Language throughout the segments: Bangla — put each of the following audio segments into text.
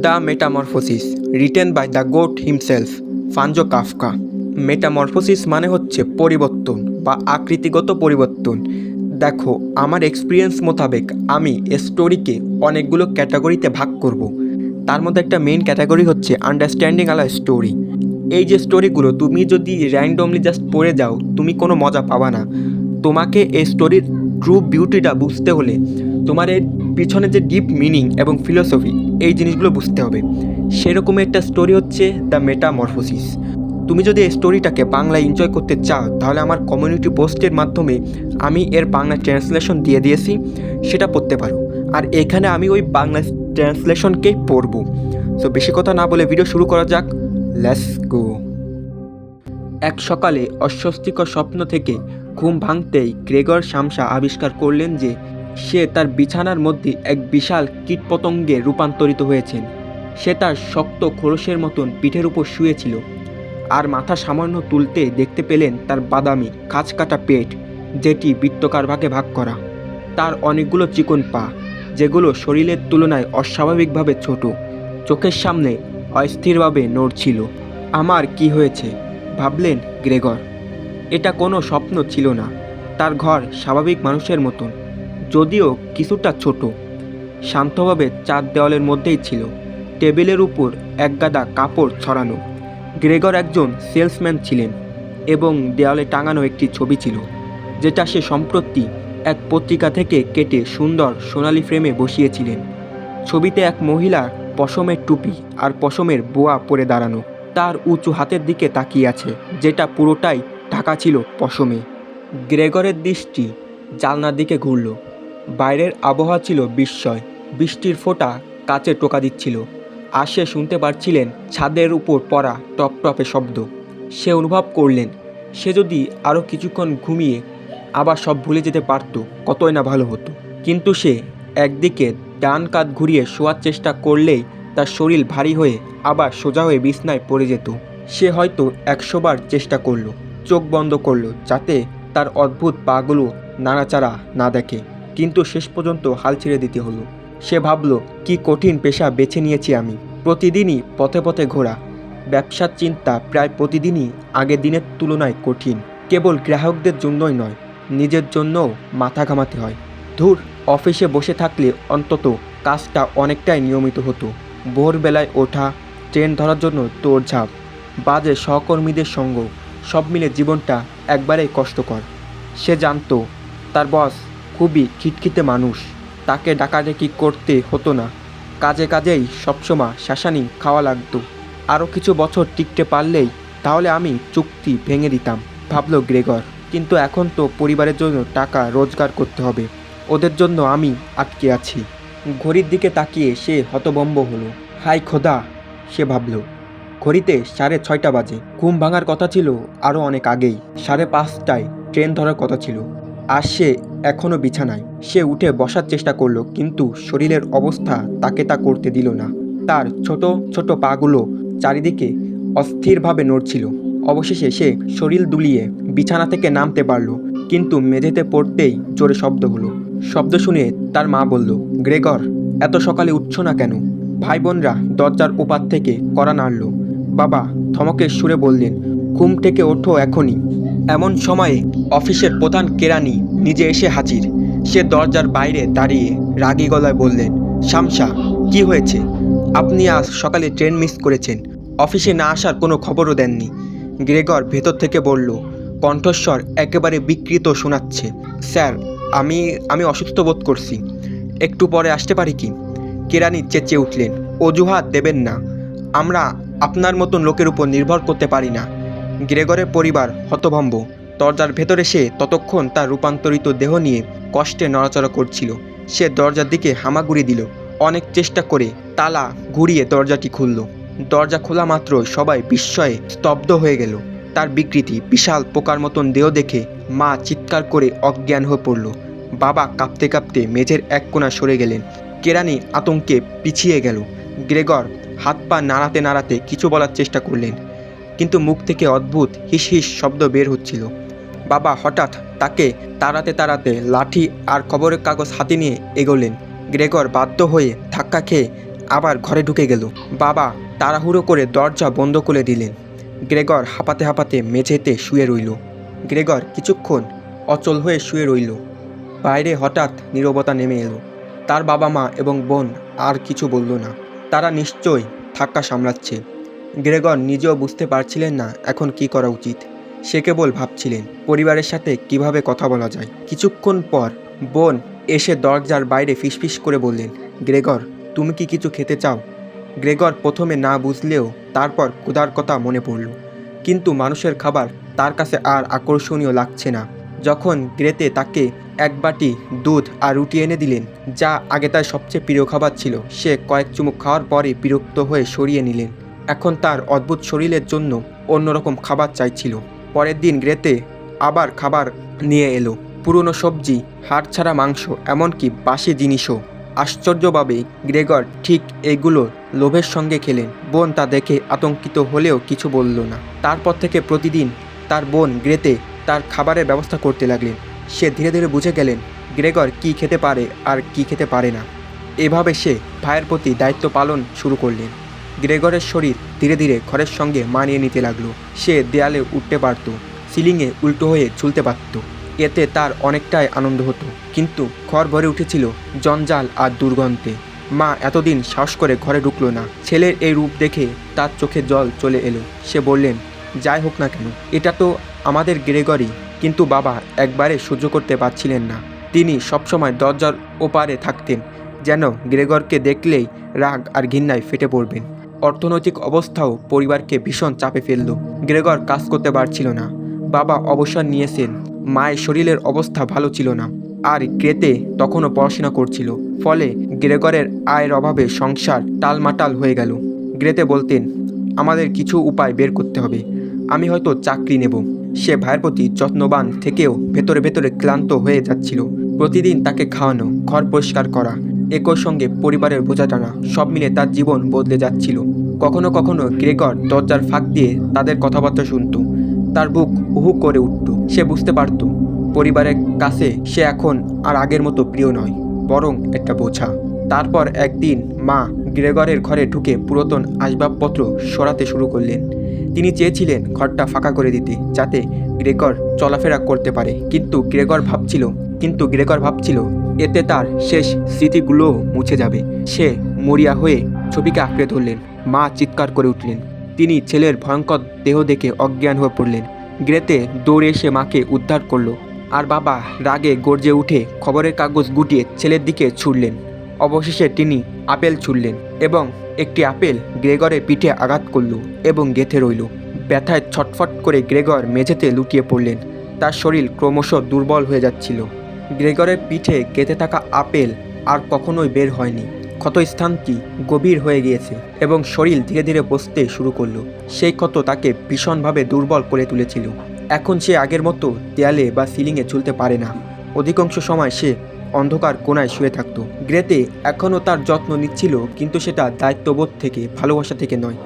The Metamorphosis written by the goat himself Franz Kafka Metamorphosis মানে হচ্ছে পরিবর্তন বা আকৃতিগত পরিবর্তন। দেখো, আমার এক্সপিরিয়েন্স মোতাবেক আমি এ স্টোরিকে অনেকগুলো ক্যাটাগরিতে ভাগ করব। তার মধ্যে একটা মেইন ক্যাটাগরি হচ্ছে আন্ডারস্ট্যান্ডিং আলা স্টোরি এই যে স্টোরিগুলো তুমি যদি র্যান্ডমলি জাস্ট পড়ে যাও, তুমি কোনো মজা পাবা না। তোমাকে এই স্টোরির ট্রু বিউটিটা বুঝতে হলে তোমার এর পিছনে যে ডিপ মিনিং এবং ফিলোসফি এই জিনিসগুলো বুঝতে হবে। সেরকম একটা স্টোরি হচ্ছে দ্য মেটামরফোসিস তুমি যদি এই স্টোরিটাকে বাংলায় এনজয় করতে চাও, তাহলে আমার কমিউনিটি পোস্টের মাধ্যমে আমি এর বাংলা ট্রান্সলেশন দিয়ে দিয়েছি, সেটা পড়তে পারো। আর এখানে আমি ওই বাংলা ট্রান্সলেশনকেই পড়ব। সো বেশি কথা না বলে ভিডিও শুরু করা যাক। লেটস গো এক সকালে অস্বস্তিকর স্বপ্ন থেকে ঘুম ভাঙতেই গ্রেগর শামসা আবিষ্কার করলেন যে সে তার বিছানার মধ্যে এক বিশাল কীটপতঙ্গে রূপান্তরিত হয়েছেন। সে তার শক্ত খোলসের মতন পিঠের উপর শুয়েছিল। আর মাথা সামান্য তুলতে দেখতে পেলেন তার বাদামি কাটা পেট, যেটি বৃত্তকার ভাগে ভাগ করা। তার অনেকগুলো চিকন পা, যেগুলো শরীরের তুলনায় অস্বাভাবিকভাবে ছোট, চোখের সামনে অস্থিরভাবে নড়ছিল। আমার কি হয়েছে? ভাবলেন গ্রেগর। এটা কোনো স্বপ্ন ছিল না। তার ঘর স্বাভাবিক মানুষের মতন। যদিও কিছুটা ছোট, শান্তভাবে চার দেওয়ালের মধ্যেই ছিল। টেবিলের উপর একগাদা কাপড় ছড়ানো। গ্রেগর একজন সেলসম্যান ছিলেন এবং দেওয়ালে টাঙানো একটি ছবি ছিল, যেটা সে সম্প্রতি এক পত্রিকা থেকে কেটে সুন্দর সোনালি ফ্রেমে বসিয়েছিলেন। ছবিতে এক মহিলা পশমের টুপি আর পশমের বোয়া পরে দাঁড়ানো। তার উঁচু হাতের দিকে তাকিয়ে আছে, যেটা পুরোটাই ঢাকা ছিল পশমে। গ্রেগরের দৃষ্টি জালনার দিকে ঘুরল। বাইরের আবহাওয়া ছিল বিস্ময়। বৃষ্টির ফোঁটা কাচে টোকা দিচ্ছিল। আর সে শুনতে পারছিলেন ছাদের উপর পড়া টপ টপে শব্দ। সে অনুভব করলেন, সে যদি আরও কিছুক্ষণ ঘুমিয়ে আবার সব ভুলে যেতে পারত, কতই না ভালো হতো। কিন্তু সে একদিকে ডান কাত ঘুরিয়ে শোয়ার চেষ্টা করলেই তার শরীর ভারী হয়ে আবার সোজা হয়ে বিছনায় পড়ে যেত। সে হয়তো একশোবার চেষ্টা করল, চোখ বন্ধ করল, যাতে তার অদ্ভুত পাগুলো নাড়াচাড়া না দেখে। কিন্তু শেষ পর্যন্ত হাল ছেড়ে দিতে হলো। সে ভাবলো, কি কঠিন পেশা বেছে নিয়েছি আমি। প্রতিদিনই পথে পথে ঘোরা। ব্যবসার চিন্তা প্রায় প্রতিদিনই আগের দিনের তুলনায় কঠিন। কেবল গ্রাহকদের জন্যই নয়, নিজের জন্যও মাথা ঘামাতে হয়। ধুর, অফিসে বসে থাকলে অন্তত কাজটা অনেকটাই নিয়মিত হতো। ভোরবেলায় ওঠা, ট্রেন ধরার জন্য তোড়ঝাঁপ বাজে সহকর্মীদের সঙ্গ, সব মিলে জীবনটা একবারেই কষ্টকর। সে জানতো, তার বস খুবই খিটখিটে মানুষ। তাকে ডাকাডাকি করতে হতো না। কাজে কাজেই সবসময় শাসানি খাওয়া লাগতো। আরও কিছু বছর টিকতে পারলেই তাহলে আমি চুক্তি ভেঙে দিতাম, ভাবলো গ্রেগর। কিন্তু এখন তো পরিবারের জন্য টাকা রোজগার করতে হবে। ওদের জন্য আমি আটকে আছি। ঘড়ির দিকে তাকিয়ে সে হতবম্ব হলো। হাই খোদা! সে ভাবল। ঘড়িতে সাড়ে ছয়টা বাজে। ঘুম ভাঙার কথা ছিল আরও অনেক আগেই। সাড়ে পাঁচটায় ট্রেন ধরার কথা ছিল। আর সে এখনও বিছানায়। সে উঠে বসার চেষ্টা করল, কিন্তু শরীরের অবস্থা তাকে তা করতে দিল না। তার ছোট ছোট পাগুলো চারিদিকে অস্থিরভাবে নড়ছিল। অবশেষে সে শরীর দুলিয়ে বিছানা থেকে নামতে পারল, কিন্তু মেঝেতে পড়তেই জোরে শব্দ হলো। শব্দ শুনে তার মা বলল, গ্রেগর, এত সকালে উঠছ না কেন? ভাই বোনরা দরজার ওপার থেকে করা নাড়ল। বাবা থমকের সুরে বললেন, ঘুম থেকে ওঠো এখনই। এমন সময়ে অফিসের প্রধান কেরানি নিজে এসে হাজির। সে দরজার বাইরে দাঁড়িয়ে রাগী গলায় বললেন শামসা কি হয়েছে? আপনি আজ সকালে ট্রেন মিস করেছেন। অফিসে না আসার কোনো খবরও দেননি। গ্রেগর ভেতর থেকে বলল, কণ্ঠস্বর একেবারে বিকৃত শোনাচ্ছে। স্যার, আমি আমি অসুস্থ বোধ করছি। একটু পরে আসতে পারি কি? কেরানি চেঁচিয়ে উঠলেন, অজুহাত দেবেন না। আমরা আপনার মতন লোকের উপর নির্ভর করতে পারি না। গ্রেগরের পরিবার হতভম্ব। দরজার ভেতরে সে ততক্ষণ তার রূপান্তরিত দেহ নিয়ে কষ্টে নড়াচড়া করছিল। সে দরজার দিকে হামাগুড়ি দিল। অনেক চেষ্টা করে তালা ঘুরিয়ে দরজাটি খুলল। দরজা খোলা মাত্র সবাই বিস্ময়ে স্তব্ধ হয়ে গেল। তার বিকৃতি, বিশাল পোকার মতন দেহ দেখে মা চিৎকার করে অজ্ঞান হয়ে পড়ল। বাবা কাঁপতে কাঁপতে মেঝের এক কোণা সরে গেলেন। কেরানি আতঙ্কে পিছিয়ে গেল। গ্রেগর হাত পা নাড়াতে নাড়াতে কিছু বলার চেষ্টা করলেন। কিন্তু মুখ থেকে অদ্ভুত হিস হিস শব্দ বের হচ্ছিল। বাবা হঠাৎ তাকে তাড়াতে তাড়াতে লাঠি আর খবরের কাগজ হাতে নিয়ে এগোলেন। গ্রেগর বাধ্য হয়ে ধাক্কা খেয়ে আবার ঘরে ঢুকে গেল। বাবা তাড়াহুড়ো করে দরজা বন্ধ করে দিলেন। গ্রেগর হাঁপাতে হাঁপাতে মেঝেতে শুয়ে রইল। গ্রেগর কিছুক্ষণ অচল হয়ে শুয়ে রইল। বাইরে হঠাৎ নীরবতা নেমে এলো। তার বাবা মা এবং বোন আর কিছু বলল না। তারা নিশ্চয়ই ধাক্কা সামলাচ্ছে। গ্রেগর নিজেও বুঝতে পারছিলেন না এখন কি করা উচিত। সে কেবল ভাবছিলেন, পরিবারের সাথে কীভাবে কথা বলা যায়। কিছুক্ষণ পর বোন এসে দরজার বাইরে ফিসফিস করে বললেন, গ্রেগর, তুমি কি কিছু খেতে চাও? গ্রেগর প্রথমে না বুঝলেও তারপর ক্ষুধার কথা মনে পড়ল। কিন্তু মানুষের খাবার তার কাছে আর আকর্ষণীয় লাগছে না। যখন গ্রেতে তাকে এক বাটি দুধ আর রুটি এনে দিলেন, যা আগে তার সবচেয়ে প্রিয় খাবার ছিল, সে কয়েক চুমুক খাওয়ার পরে বিরক্ত হয়ে সরিয়ে নিলেন। এখন তার অদ্ভুত শরীরের জন্য অন্যরকম খাবার চাইছিল। পরের দিন গ্রেতে আবার খাবার নিয়ে এলো। পুরনো সবজি, হাড় ছাড়া মাংস, এমনকি বাসি জিনিসও। আশ্চর্যভাবে গ্রেগর ঠিক এগুলো লোভের সঙ্গে খেলেন। বোন তা দেখে আতঙ্কিত হলেও কিছু বলল না। তারপর থেকে প্রতিদিন তার বোন গ্রেতে তার খাবারের ব্যবস্থা করতে লাগলেন। সে ধীরে ধীরে বুঝে গেলেন গ্রেগর কি খেতে পারে আর কি খেতে পারে না। এভাবে সে ভাইয়ের প্রতি দায়িত্ব পালন শুরু করলেন। গ্রেগরের শরীর ধীরে ধীরে ঘরের সঙ্গে মানিয়ে নিতে লাগল। সে দেয়ালে উঠতে পারত, সিলিংয়ে উল্টো হয়ে ঝুলতে পারত। এতে তার অনেকটাই আনন্দ হতো, কিন্তু ঘর ভরে উঠেছিল জঞ্জাল আর দুর্গন্ধে। মা এতদিন সাহস করে ঘরে ঢুকলো না। ছেলের এই রূপ দেখে তার চোখে জল চলে এলো। সে বললেন, যাই হোক না কেন, এটা তো আমাদের গ্রেগরি কিন্তু বাবা, একবারে সহ্য করতে পারছিলেন না। তিনি সবসময় দরজার ওপারে থাকতেন, যেন গ্রেগরকে দেখলেই রাগ আর ঘৃণায় ফেটে পড়বেন। অর্থনৈতিক অবস্থাও পরিবারকে ভীষণ চাপে ফেলল। গ্রেগর কাজ করতে পারছিল না। বাবা অবসর নিয়েছেন। মায়ের শরীরের অবস্থা ভালো ছিল না। আর গ্রেতে তখনও পড়াশোনা করছিল। ফলে গ্রেগরের আয়ের অভাবে সংসার টালমাটাল হয়ে গেল। গ্রেতে বলতেন, আমাদের কিছু উপায় বের করতে হবে। আমি হয়তো চাকরি নেব। সে ভাইয়ের প্রতি যত্নবান থেকেও ভেতরে ভেতরে ক্লান্ত হয়ে যাচ্ছিল। প্রতিদিন তাকে খাওয়ানো, ঘর পরিষ্কার করা একই সঙ্গে পরিবারের বোঝা টানা সব মিলে তার জীবন বদলে যাচ্ছিল। কখনো কখনো গ্রেগর দরজার ফাঁক দিয়ে তাদের কথাবার্তা শুনত। তার বুক উহু করে উঠত। সে বুঝতে পারত, পরিবারের কাছে সে এখন আর আগের মতো প্রিয় নয়, বরং একটা বোঝা। তারপর একদিন মা গ্রেগরের ঘরে ঢুকে পুরাতন আসবাবপত্র সরাতে শুরু করলেন। তিনি চেয়েছিলেন ঘরটা ফাঁকা করে দিতে, যাতে গ্রেগর চলাফেরা করতে পারে। কিন্তু গ্রেগর ভাবছিল কিন্তু গ্রেগর ভাবছিল, এতে তার শেষ স্মৃতিগুলো মুছে যাবে। সে মরিয়া হয়ে ছবিকে আঁকড়ে ধরলেন, মা চিৎকার করে উঠলেন। তিনি ছেলের ভয়ঙ্কর দেহ দেখে অজ্ঞান হয়ে পড়লেন। গ্রেতে দৌড়ে এসে মাকে উদ্ধার করল। আর বাবা রাগে গর্জে উঠে খবরের কাগজ গুটিয়ে ছেলের দিকে ছুড়লেন। অবশেষে তিনি আপেল ছুড়লেন এবং একটি আপেল গ্রেগরের পিঠে আঘাত করল এবং গেথে রইল। ব্যথায় ছটফট করে গ্রেগর মেঝেতে লুটিয়ে পড়লেন। তার শরীর ক্রমশ দুর্বল হয়ে যাচ্ছিল। গ্রেগরের পিঠে গেঁথে থাকা আপেল আর কখনোই বের হয়নি। ক্ষতস্থানটি গভীর হয়ে গিয়েছে এবং শরীর ধীরে ধীরে বসতে শুরু করল। সেই ক্ষত তাকে ভীষণভাবে দুর্বল করে তুলেছিল। এখন সে আগের মতো দেয়ালে বা সিলিংয়ে ঝুলতে পারে না। অধিকাংশ সময় সে অন্ধকার কোনায় শুয়ে থাকতো। গ্রেতে এখনও তার যত্ন নিচ্ছিল, কিন্তু সেটা দায়িত্ববোধ থেকে, ভালোবাসা থেকে নয়।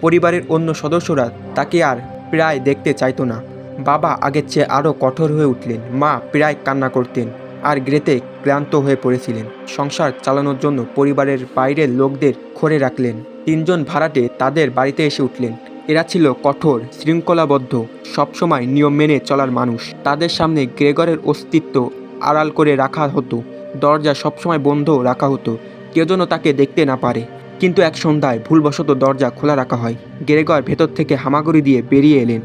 পরিবারের অন্য সদস্যরা তাকে আর প্রায় দেখতে চাইতো না। বাবা আগের চেয়ে আরও কঠোর হয়ে উঠলেন। মা প্রায় কান্না করতেন আর গ্রেতে ক্লান্ত হয়ে পড়েছিলেন। সংসার চালানোর জন্য পরিবারের বাইরের লোকদের খড়ে রাখলেন। তিনজন ভাড়াটে তাদের বাড়িতে এসে উঠলেন। এরা ছিল কঠোর, শৃঙ্খলাবদ্ধ, সবসময় নিয়ম মেনে চলার মানুষ। তাদের সামনে গ্রেগরের অস্তিত্ব আড়াল করে রাখা হতো। দরজা সবসময় বন্ধ রাখা হতো। কেউ যেন তাকে দেখতে না পারে। কিন্তু এক সন্ধ্যায় ভুলবশত দরজা খোলা রাখা হয়। গ্রেগর ভেতর থেকে হামাগুড়ি দিয়ে বেরিয়ে এলেন।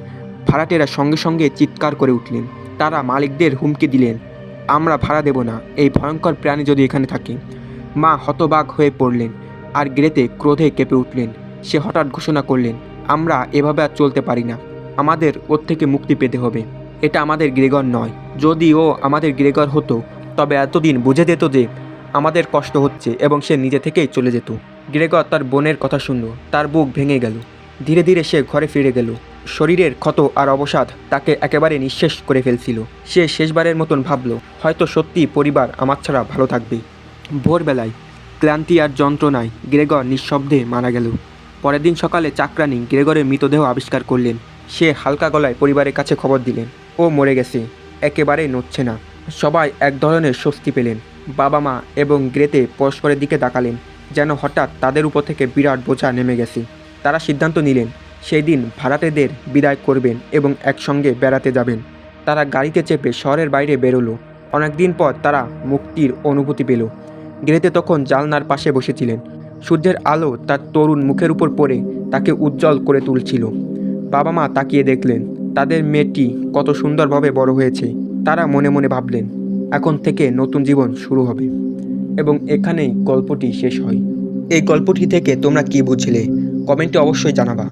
ভাড়াটেরা সঙ্গে সঙ্গে চিৎকার করে উঠলেন। তারা মালিকদের হুমকি দিলেন, আমরা ভাড়া দেব না, এই ভয়ঙ্কর প্রাণী যদি এখানে থাকে। মা হতবাক হয়ে পড়লেন আর গ্রেতে ক্রোধে কেঁপে উঠলেন। সে হঠাৎ ঘোষণা করলেন, আমরা এভাবে আর চলতে পারি না। আমাদের ওর থেকে মুক্তি পেতে হবে। এটা আমাদের গ্রেগর নয়। যদি ও আমাদের গ্রেগর হতো, তবে এতদিন বুঝে যেত যে আমাদের কষ্ট হচ্ছে এবং সে নিজে থেকেই চলে যেত। গ্রেগর তার বোনের কথা শুনল, তার বুক ভেঙে গেল। ধীরে ধীরে সে ঘরে ফিরে গেল। শরীরের ক্ষত আর অবসাদ তাকে একেবারে নিঃশেষ করে ফেলছিল। সে শেষবারের মতন ভাবল, হয়তো সত্যি পরিবার আমার ছাড়া ভালো থাকবে। ভোরবেলায় ক্লান্তি আর যন্ত্রণায় গ্রেগর নিঃশব্দে মারা গেল। পরের দিন সকালে চাকরানি গ্রেগরের মৃতদেহ আবিষ্কার করলেন। সে হালকা গলায় পরিবারের কাছে খবর দিলেন, ও মরে গেছে, একেবারে নড়ছে না। সবাই এক ধরনের স্বস্তি পেলেন। বাবা মা এবং গ্রেতে পরস্পরের দিকে তাকালেন, যেন হঠাৎ তাদের উপর থেকে বিরাট বোঝা নেমে গেছে। তারা সিদ্ধান্ত নিলেন সেই দিন ভাড়াটেদের বিদায় করবেন এবং একসঙ্গে বেড়াতে যাবেন। তারা গাড়িতে চেপে শহরের বাইরে বেরোলো। অনেকদিন পর তারা মুক্তির অনুভূতি পেল। গৃহেতে তখন জালনার পাশে বসেছিলেন। সূর্যের আলো তার তরুণ মুখের উপর পড়ে তাকে উজ্জ্বল করে তুলছিল। বাবা মা তাকিয়ে দেখলেন, তাদের মেয়েটি কত সুন্দরভাবে বড় হয়েছে। তারা মনে মনে ভাবলেন, এখন থেকে নতুন জীবন শুরু হবে। এবং এখানেই গল্পটি শেষ হয়। এই গল্পটি থেকে তোমরা কি বুঝলে? কমেন্টে অবশ্যই জানাবা।